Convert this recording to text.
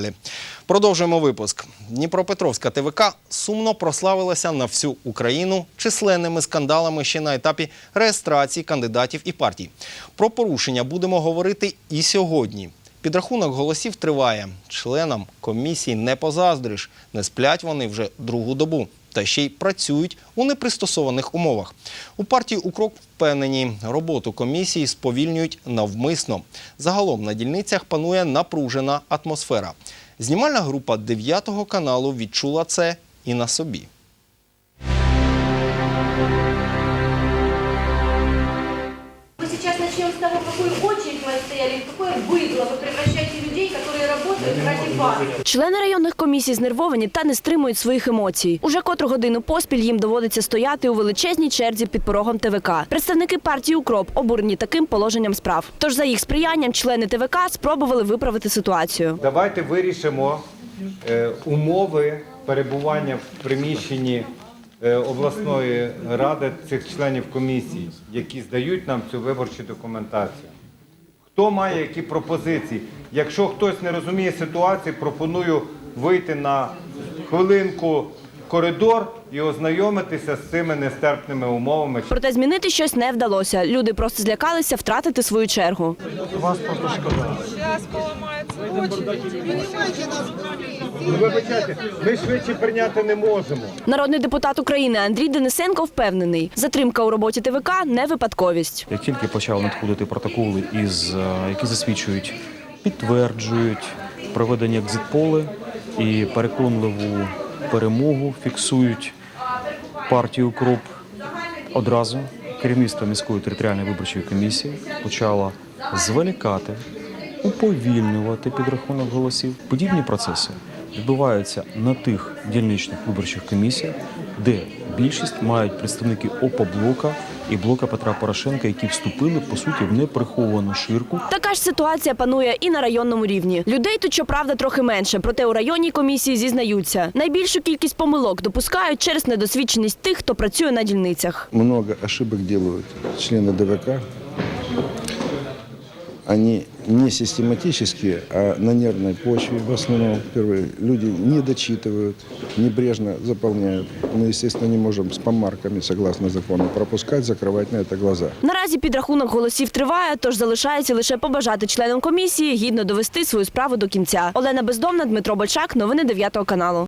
Далі. Продовжуємо випуск. Дніпропетровська ТВК сумно прославилася на всю Україну численними скандалами ще на етапі реєстрації кандидатів і партій. Про порушення будемо говорити і сьогодні. Підрахунок голосів триває. Членам комісії не позаздриш. Не сплять вони вже другу добу. Та ще й працюють у непристосованих умовах. У партії «Укроп» впевнені, роботу комісії сповільнюють навмисно. Загалом на дільницях панує напружена атмосфера. Знімальна група 9 каналу відчула це і на собі. Мы сейчас начнем с того, в какую очередь мы стояли, в какое быдло вы превращаете людей, которые работают ради вас. Члени районних комісій знервовані та не стримують своїх емоцій. Уже котру годину поспіль їм доводиться стояти у величезній черзі під порогом ТВК. Представники партії «Укроп» обурені таким положенням справ. Тож за їх сприянням члени ТВК спробували виправити ситуацію. Давайте вирішимо е, умови перебування в приміщенні е, обласної ради цих членів комісії, які здають нам цю виборчу документацію. Хто має які пропозиції? Якщо хтось не розуміє ситуації, пропоную вийти на хвилинку коридор і ознайомитися з цими нестерпними умовами. Проте змінити щось не вдалося. Люди просто злякалися втратити свою чергу. Вибачайте, ми швидше прийняти не можемо. Народний депутат України Андрій Денисенко впевнений, затримка у роботі ТВК не випадковість. Як тільки почали надходити протоколи, із, е, які засвідчують, підтверджують проведення екзитполи і переконливу перемогу, фіксують партію КРУП, одразу керівництво міської територіальної виборчої комісії почало зволікати, уповільнювати підрахунок голосів. Подібні процеси відбуваються на тих дільничних виборчих комісіях, де більшість мають представники ОПО-блока і блока Петра Порошенка, які вступили по суті в неприховану ширку Така ж ситуація панує і на районному рівні. Людей тут, щоправда, трохи менше, проте у районній комісії зізнаються. Найбільшу кількість помилок допускають через недосвідченість тих, хто працює на дільницях. много ошибок делают члены ДВК Они не систематически, а на нервной почве в основном. Первые люди не дочитывают, небрежно заполняют. Мы, естественно, не можем с помарками, согласно закону, пропускать, закрывать на это глаза. Наразі підрахунок голосів триває, тож залишається лише побажати членам комісії гідно довести свою справу до кінця. Олена Бездомна, Дмитро Большак, новини 9 каналу.